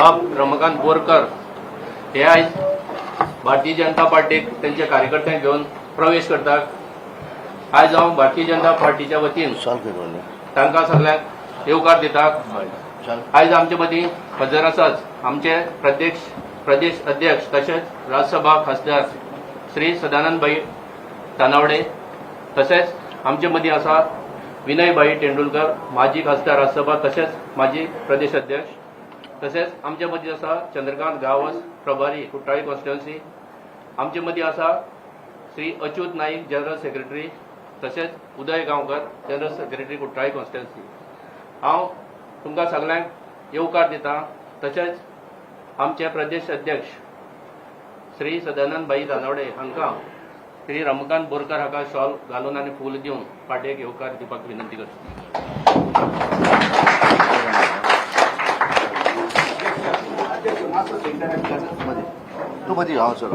बाब रमाकांत बोरकर हे आयज भारतीय जनता पार्टीक त्यांच्या कार्यकर्त्यांक घेवन प्रवेश करतात. आयज हांव भारतीय जनता पार्टीच्या वतीन तांकां सगळ्यांक येवकार दितात. चाल आयज आमचे मदीं हजर आसात आमचे प्रदेश प्रदेश अध्यक्ष तशेंच राज्यसभा खासदार श्री सदानंदभाई तानावडे तशेंच आमचे मदीं आसा विनयभाई तेंडुलकर माजी खासदार राज्यसभा तशेंच माजी प्रदेश अध्यक्ष तशेंच आमचे मदीं आसा चंद्रकांत गांवस प्रभारी कुट्टाळी कॉन्स्टिट्युन्सी आमचे मदीं आसा श्री अच्युत नाईक जनरल सेक्रेटरी. तशेंच Uday Gaonkar general secretary Kuttali constituency हांव तुमकां सगळ्यांक येवकार दिता. तशेंच आमचे प्रदेश अध्यक्ष श्री सदानंद भाई दानवडे हांकां श्री रमकांत बोरकार हाका शॉल घालून आनी फूल दिवन फाटेक येवकार दिवपाक विनंती करता. मध्ये तू मध्ये हांव सर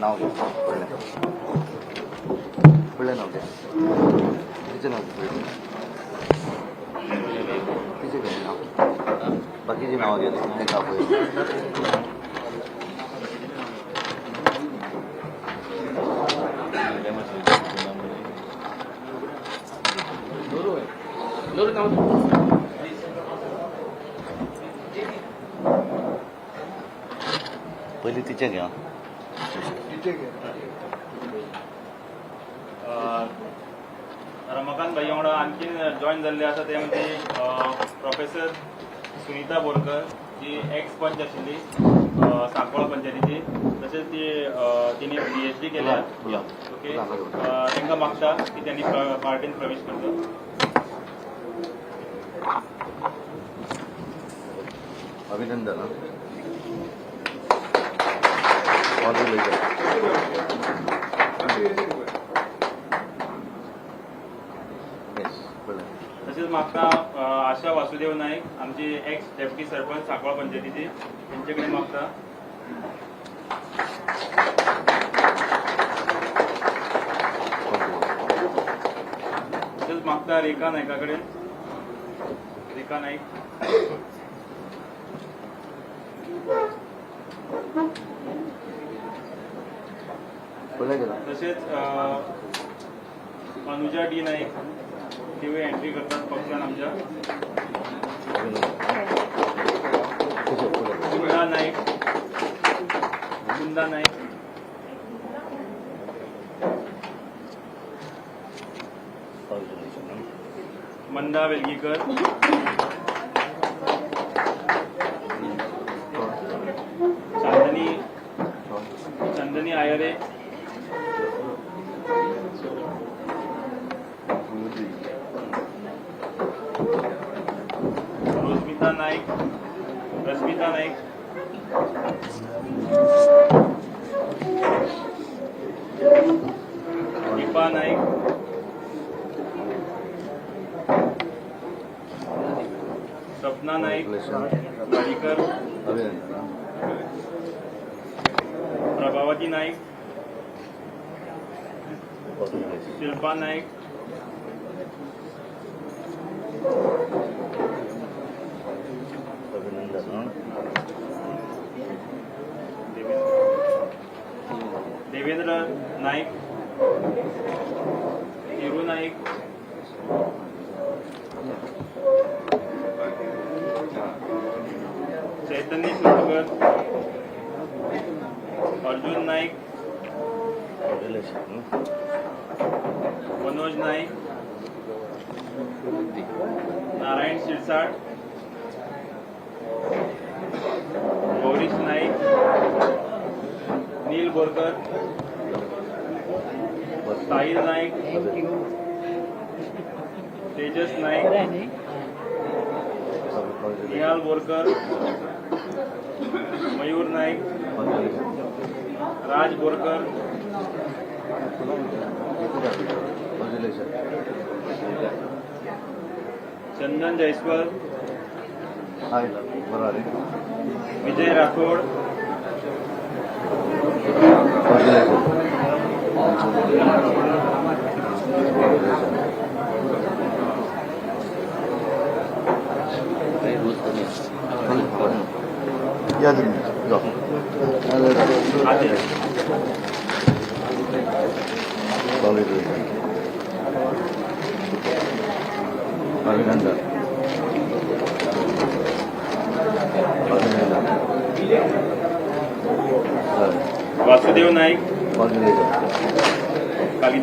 नाव घे पडलं पडलं नाव घे तिचं नाव घे पडलं तिचे घे नाव बाकीची नावं घे ते कापू नूर नाव पहिली तिचे घ्या आणखीन जॉईन झाल्ले आसा ते म्हणजे प्रोफेसर सुनीता बोरकर जी एक्स पंच आशिल्ली सांकवाळ पंचायतीची. तशेंच ती तिने पी एच डी केल्या. ओके? तांकां मागता की त्यांनी प्र- पार्टीन प्रवेश करचो अभिनंदन. तसेच मागता आशा वासुदेव नाईक आमची एक्स डेप्युटी सरपंच सांकवाळ पंचायतीची त्यांच्याकडे मागता तसेच मागता रेखा नायकाकडे रेखा नाईक. पडलं तसेच अनुजा डी नाईक. ते एंट्री करतात पक्षान आमच्या. कुंदा नाईक. कुंदा नाईक. मंदा वेलगीकर चांदनी चंदनी आयरे रोस्मिता नाईक रश्मिता नाईक. दीपा नाईक. सपना नाईक. Congratulations. वाडीकर प्रभावती नाईक. शिल्पा नाईक. देवेंद्र. नाईक. हिरू नाईक. चैतन्य सुरकर अर्जुन नाईक. मनोज नाईक. नारायण शिरसाट. बोरकर साहिल नाईक. तेजस नाईक. निहाल बोरकर. मयूर नाईक. राज बोरकर. चंदन जयस्वाल. विजय राठोड. या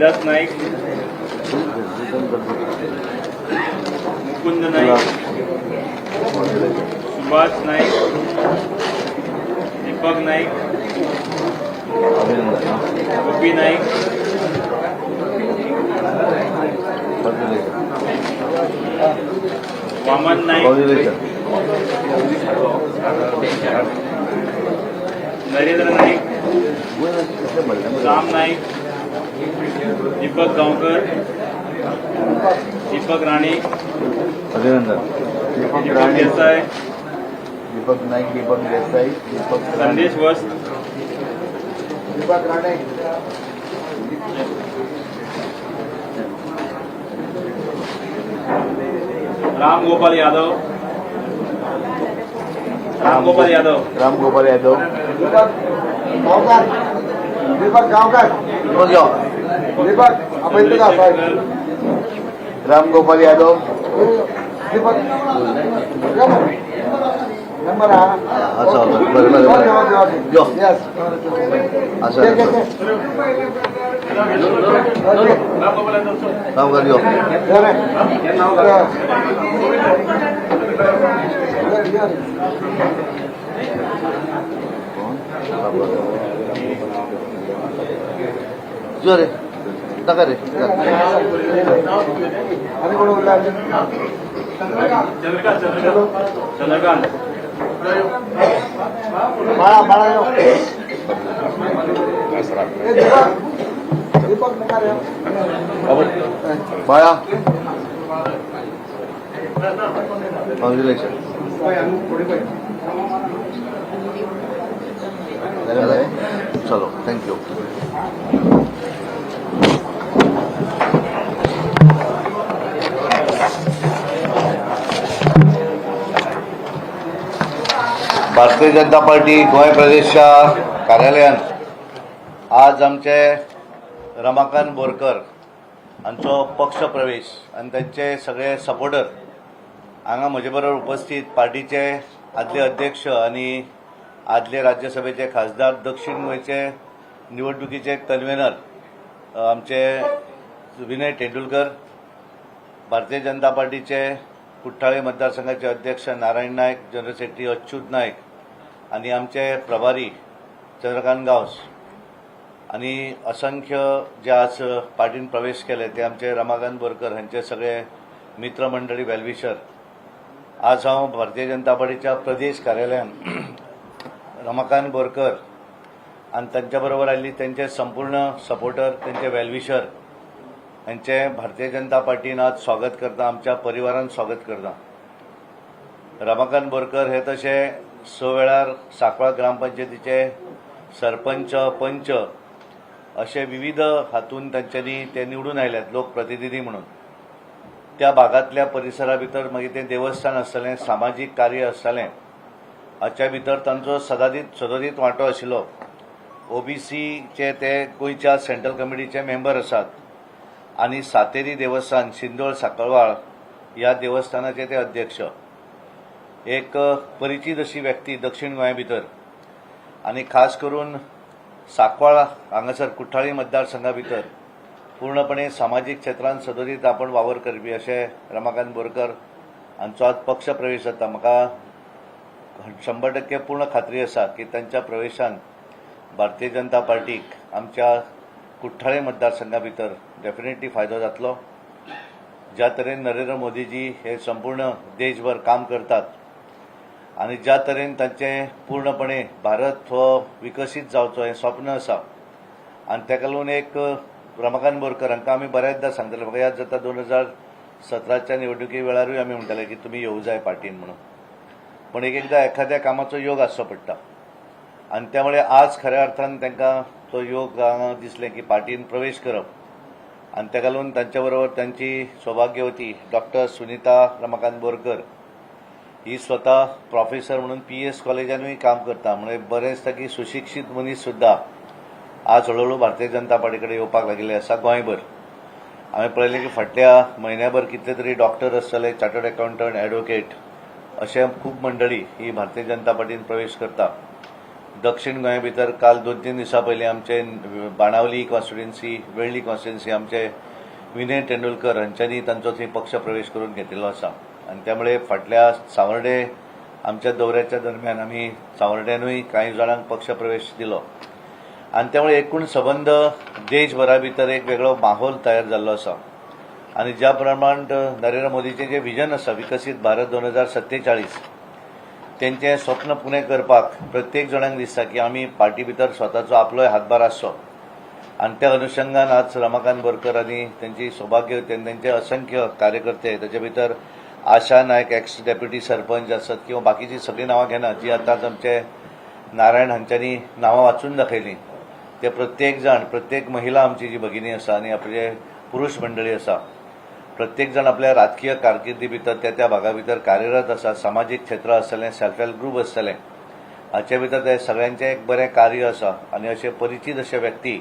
Congratulations. कालिदास नाईक मुकुंद नाईक Congratulations. सुभाष नाईक दीपक नाईक अभिनंदन गोपी नाईक Congratulations. वामन नाईक Congratulations. नरेंद्र नाईक राम नाईक दीपक गांवकर दीपक राणे अभिनंदन। दीपक दीपक राणे देसाई। दीपक नाईक दीपक देसाई दीपक संदेश वस्त। दीपक राणे। राम गोपाल यादव। राम गोपाल यादव। राम गोपाल यादव। गावकर दीपक गांवकर। दीपक याव. दीपक आपण इथे जातो राम गोपाल यादव दीपक नंबर हा असं होतं. बरं, बरं, बरं. यो. भारतीय जनता पार्टी गोंय प्रदेशच्या कार्यालयान आज आमचे रमाकांत बोरकर हांचो पक्ष प्रवेश आनी तांचे सगळे सपोर्टर हांगा म्हजे बरोबर उपस्थित पार्टीचे आदले अध्यक्ष आनी आदले राज्यसभेचे खासदार दक्षिण गोंयचे निवडणुकीचे कन्व्हेनर आमचे विनय तेंडुलकर भारतीय जनता पार्टीचे कुठ्ठाळे मतदारसंघाचे अध्यक्ष नारायण नायक जनरल सेक्रेटरी अच्युत नायक आणि आमचे प्रभारी चंद्रकांत गांवस आणि असंख्य जे आज पार्टीन प्रवेश केले ते आमचे रमाकांत बोरकर हांचे सगळे मित्रमंडळी वेलविशर. आज हांव भारतीय जनता पार्टीच्या प्रदेश कार्यालयान रमाकांत बोरकर आणि त्यांच्या बरोबर आयिल्ली त्यांचे संपूर्ण सपोर्टर त्यांचे वेलविशर हांचे भारतीय जनता पार्टीन आज स्वागत करता आमच्या परिवारान स्वागत करता. रमाकांत बोरकर हे तसे स वेळार साकवाळ ग्रामपंचायतीचे सरपंच पंच असे विविध हातून तांच्यांनी ते निवडून आयल्यात लोकप्रतिनिधी म्हणून. त्या भागातल्या परिसरा भितर मागीर म्हणजे तें देवस्थान आसतलें सामाजीक कार्य आसतलें हाच्या भितर तांचो सदादीत सदोदीत वांटो आशिल्लो. ओबीसीचे ते गोंयच्या सेंट्रल कमिटीचे मेंबर आसात आणि सातेरी देवस्थान शिंदोळ साकळवाळ ह्या देवस्थानाचे ते अध्यक्ष. एक परिचित अशी व्यक्ती दक्षिण गोंया भितर आणि खास करून साकवाळ हांगासर कुठ्ठाळी मतदारसंघा भितर पूर्णपणे सामाजीक क्षेत्रांत सदोदीत आपण वावर करपी अशें रमाकांत बोरकर हांचो आज पक्ष प्रवेश जाता म्हाका शंबर टक्के पूर्ण खात्री आसा की तांच्या प्रवेशान भारतीय जनता पार्टीक आमच्या कुठ्ठाळे मतदारसंघा भितर डेफिनेटली फायदो जातलो. ज्या तरेन नरेंद्र मोदीजी हे संपूर्ण देशभर काम करतात आनी ज्या तरेन तांचें पूर्णपणे भारत हो विकसीत जावचो हें स्वप्न आसा आनी ताका लागून एक रमाकांत बोरकर हांकां आमी बऱ्याचदा सांगताले म्हाका याद जाता दोन हजार सतराच्या निवडणुकी वेळारूय आमी म्हणटाले की तुमी येवं जाय पार्टीन म्हणून. पण एक एकदां एखाद्या कामाचो योग आसचो पडटा. आनी त्यामुळे आज खऱ्या अर्थान तांकां तो योग हांगा दिसलें की पार्टीन प्रवेश करप. आनी ताका लागून तांच्या बरोबर तांची सौभाग्यवती डॉक्टर सुनीता रमाकांत बोरकर. ही स्वता प्रोफेसर म्हणून पी एस कॉलेजानूय काम करता. म्हणजे बरें दिसता की सुशिक्षीत मनीस सुद्दां आज हळूहळू भारतीय जनता पार्टी कडेन येवपाक लागिल्ले आसा गोंयभर हांवें पळयलें की फाटल्या म्हयन्याभर कितले तरी डॉक्टर आसतले चार्टर्ड अकावंटंट एडवोकेट अशे खूब मंडळी ही भारतीय जनता पार्टीन प्रवेश करता दक्षिण गोंया भितर काल दोन तीन दिसां पयलीं आमचे बाणावली कॉन्स्टिट्युन्सी वेळ्ळी कॉन्स्टिट्युन्सी आमचे विनय तेंडुलकर हांच्यांनी तांचो थंय पक्ष प्रवेश करून घेतिल्लो आसा आनी त्यामुळे फाटल्या सावर्डे आमच्या दौऱ्याच्या दरम्यान आमी सावर्ड्यानूय कांय जाणांक पक्ष प्रवेश दिलो. आनी त्यामुळे एकूण संबंद देशभरा भितर एक वेगळो माहोल तयार जाल्लो आसा आनी ज्या प्रमाण नरेंद्र मोदीचें जें विजन आसा विकसीत भारत दोन हजार सत्तेचाळीस तेंचें स्वप्न पुणे करपाक प्रत्येक जाणांक दिसता की आमी पार्टी भितर स्वताचो आपलोय हातभार आसचो. आनी त्या अनुशंगान आज रमाकांत बोरकर आनी तेंची सौभाग्य तेंचे असंख्य कार्यकर्ते त्याच्या भितर आशा नायक एक्स डेप्युटी सरपंच आसत किंवा बाकीची सगळीं नांवां घेनात जी आतांच आमचे नारायण हांच्यांनी नांवां वाचून दाखयलीं. ते प्रत्येक जाण प्रत्येक महिला आमची जी भगिनी आसा आनी आपले पुरुष मंडळी आसा प्रत्येकजण आपल्या राजकीय कारकिर्दी भितर त्या त्या भागा भितर कार्यरत आसा सामाजीक क्षेत्र आसतलें सेल्फ हेल्प ग्रूप आसतलें हाचे भितर ते सगळ्यांचें एक बरें कार्य आसा आनी अशे परिचीत अशे व्यक्ती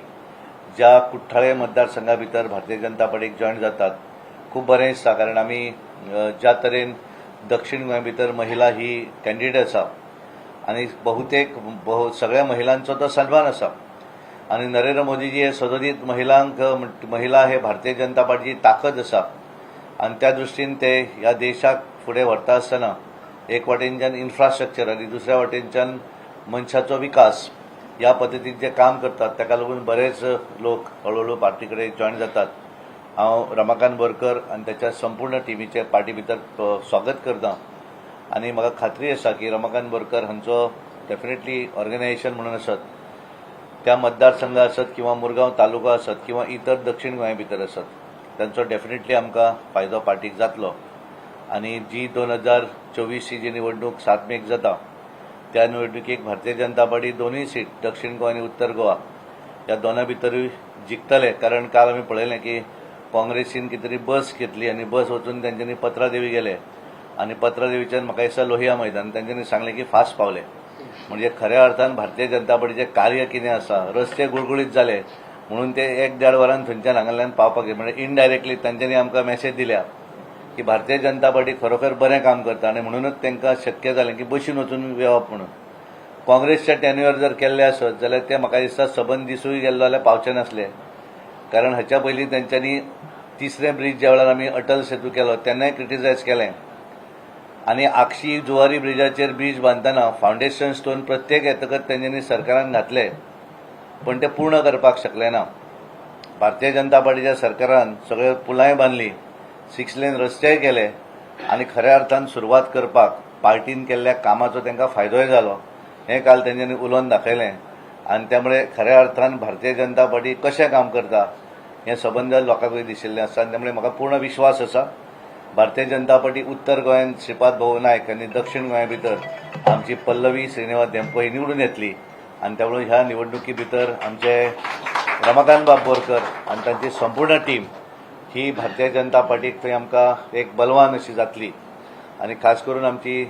ज्या कुठ्ठाळे मतदारसंघा भितर भारतीय जनता पार्टीक जॉयन जातात खूब बरें दिसता कारण आमी ज्या तरेन दक्षिण गोंया भितर महिला ही कॅन्डिडेट आसा आनी बहुतेक बहु सगळ्या महिलांचो तो सन्मान आसा आनी नरेंद्र मोदीजी हे सदोदीत महिलांक म्हण- महिला हे भारतीय जनता पार्टीची ताकद आसा आनी त्या दृश्टीन ते ह्या देशाक फुडें व्हरता आसतना एक वाटेनच्यान इन्फ्रास्ट्रक्चर आनी दुसऱ्या वाटेनच्यान मनशाचो विकास ह्या पद्दतीन जे काम करतात ताका लागून बरेच लोक हळूहळू पार्टी कडेन जॉयन जातात. हांव रमाकांत बोरकर आनी त्याच्या संपूर्ण टिमीचे पार्टी भितर स्वागत करता. आनी म्हाका खात्री आसा की रमाकांत बोरकर हांचो डेफिनेटली ऑर्गनायझेशन म्हणून आसत त्या मतदारसंघ आसत किंवा मुरगांव तालुको आसत किंवा इतर दक्षिण गोंया भितर आसत तांचो डेफिनेटली आमकां फायदो पार्टीक जातलो. आनी जी दोन हजार चोवीसची जी निवडणूक सात मेक जाता त्या निवडणुकीक भारतीय जनता पार्टी दोनूय सीट दक्षिण गोवा आनी उत्तर गोवा ह्या दोना भितरूय जिखतले कारण काल आमी पळयलें की काँग्रेसीन कितें तरी बस घेतली आनी बस वचून तेंच्यांनी पत्रादेवी गेले. आनी पत्रादेवीच्यान म्हाका दिसता लोहिया मैदान तेंच्यांनी सांगलें की फास्ट पावले. म्हणजे खऱ्या अर्थान भारतीय जनता पार्टीचें कार्य कितें आसा? रस्ते गुळगुळीत जाले. म्हणून ते एक देड वरान थंयच्यान हांगाल्यान पावपाक म्हणजे इनडायरेक्टली तांच्यांनी आमकां मॅसेज दिल्या की भारतीय जनता पार्टी खरोखर बरें काम करता आनी म्हणूनच तांकां शक्य जालें की बशीन वचून येवप म्हणून. काँग्रेसच्या टॅन्युअर जर केल्ले आसत जाल्यार ते म्हाका दिसता सबंद दिसूय गेल्लो जाल्यार पावचे नासले. कारण हाच्या पयलीं तेंच्यांनी तिसरें ब्रीज ज्या वेळार आमी अटल सेतू केलो तेन्नाय क्रिटिसायज केलें. आनी आक्षी जुवारी ब्रिजाचेर ब्रीज बांदतना फावंडेशन स्टोन प्रत्येक येतकच तेंच्यांनी सरकारान घातले. पण ते पूर्ण करपाक शकले ना. भारतीय जनता पार्टीच्या सरकारान सगळ्यो पुलांय बांदली सिक्स लेन रस्तेय केले आनी खऱ्या अर्थान सुरवात करपाक पार्टीन केल्ल्या कामाचो तांकां फायदोय जालो हें काल तेंच्यांनी उलोवन दाखयलें. आनी त्यामुळे खऱ्या अर्थान भारतीय जनता पार्टी कशें काम करता हें सबंद लोकांकूय दिशिल्लें आसा आनी त्यामुळे म्हाका पूर्ण विश्वास आसा. भारतीय जनता पार्टी उत्तर गोंयांत श्रीपाद भोव नायक आनी दक्षिण गोंया भितर आमची पल्लवी श्रीनिवास धेंपो ही निवडून येतली. आनी त्यामुळे ह्या निवडणुकी भितर आमचे रमाकांत बाब बोरकर आनी तांची संपूर्ण टीम ही भारतीय जनता पार्टीक थंय आमकां एक बलवान अशी जातली. आनी खास करून आमची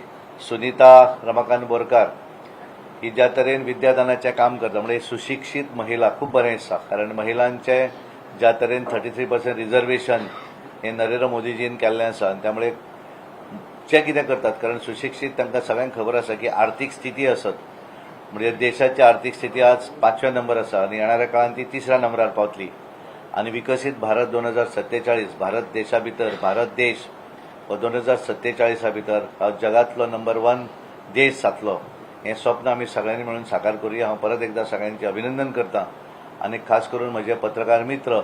सुनीता रमाकांत बोरकार ही ज्या तरेन विद्यादानाचें काम करता म्हणजे सुशिक्षीत महिला खूब बरें दिसता कारण महिलांचे ज्या तरेन थर्टी थ्री पर्सेंट रिजर्वेशन हें नरेंद्र मोदीजीन केल्लें आसा आनी त्यामुळे जे कितें करतात? कारण सुशिक्षीत तांकां सगळ्यांक खबर आसा की आर्थीक स्थिती आसत म्हणजे देशाची आर्थीक स्थिती आज पांचव्या नंबर आसा आनी येणाऱ्या काळात ती तिसऱ्या नंबरार पावतली. आनी विकसीत भारत दोन हजार सत्तेचाळीस भारत देशा भितर भारत देश हो दोन हजार सत्तेचाळीसा भितर हा जगांतलो नंबर वन देश जातलो हें स्वप्न आमी सगळ्यांनी मिळून साकार करुया. हांव परत एकदा सगळ्यांचे अभिनंदन करता. आनी खास करून म्हजे पत्रकार मित्र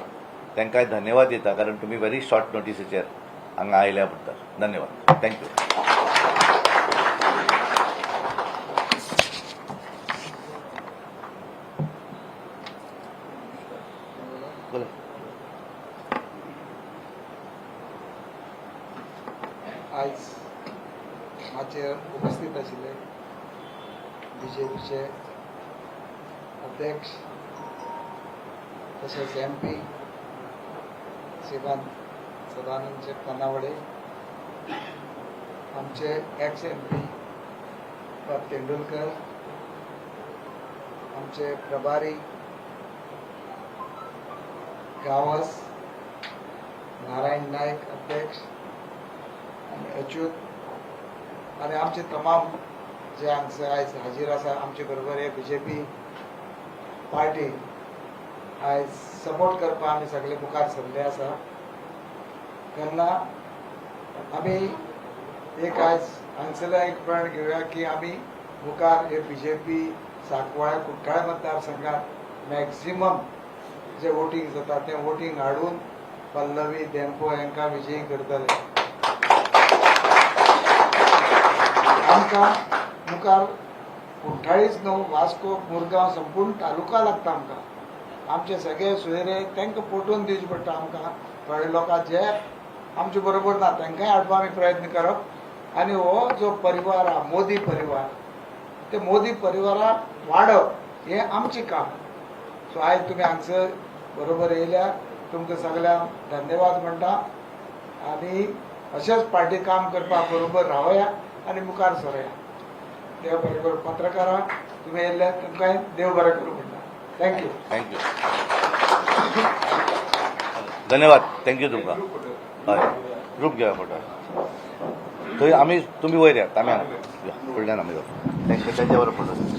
तांकांय धन्यवाद दिता कारण तुमी व्हेरी शॉर्ट नोटिसीचेर हांगा आयल्या बद्दल धन्यवाद. थँक्यू आयज हाचेर उपस्थित आशिल्ले बी जे पीचे अध्यक्ष तशेंच एम पी श्रीमान सदानंद शेख आमचे एक्स एम पी प्रभ तेंडुलकर आमचे प्रभारी गावस नारायण नायक अध्यक्ष अच्युत आनी आमचे तमाम जे हांगसर आयज हाजीर आसा आमचे बरोबर हे बी जे पी पार्टी आयज सपोर्ट करपाक आमी सगळे मुखार सरले आसा. तेन्ना आमी एक आयज हांगसरल्या एक प्रण घेवया की आमी मुखार हे बी जे पी सांकवाळ कुट्टाळे मतदारसंघात मॅक्झिमम जे वोटींग जाता तें वोटींग हाडून पल्लवी देंपो हांकां विजयी करतले. आमकां मुखार कुठ्ठाळीच न्हू वास्को मुरगांव संपूर्ण तालुका लागता आमकां. आमचे सगळे सोयरे तांकां पटोवन दिवचे पडटा आमकां. थोडे लोकां जे आमचे बरोबर ना तांकांय हाडपा आमी प्रयत्न करप. आनी हो जो परिवार आहा मोदी परिवार ते मोदी परिवाराक वाडप हें आमचें काम. सो आयज तुमी हांगसर बरोबर येयल्या तुमकां सगळ्यांक धन्यवाद म्हणटा. आनी अशेंच पार्टी काम करपाक बरोबर रावया. आनी मुखार सरया देव बरें करूं पत्रकारां तुमी येयल्ले तुमकां देव बरें करूं म्हणटा थँक्यू थँक्यू धन्यवाद थँक्यू तुमकां हय ग्रूप घेवया फोटो थंय आमी तुमी वयर येयात आमी हांगा या, फुडल्यान आमी थँक्यू तेंच्या बरोबर फोटो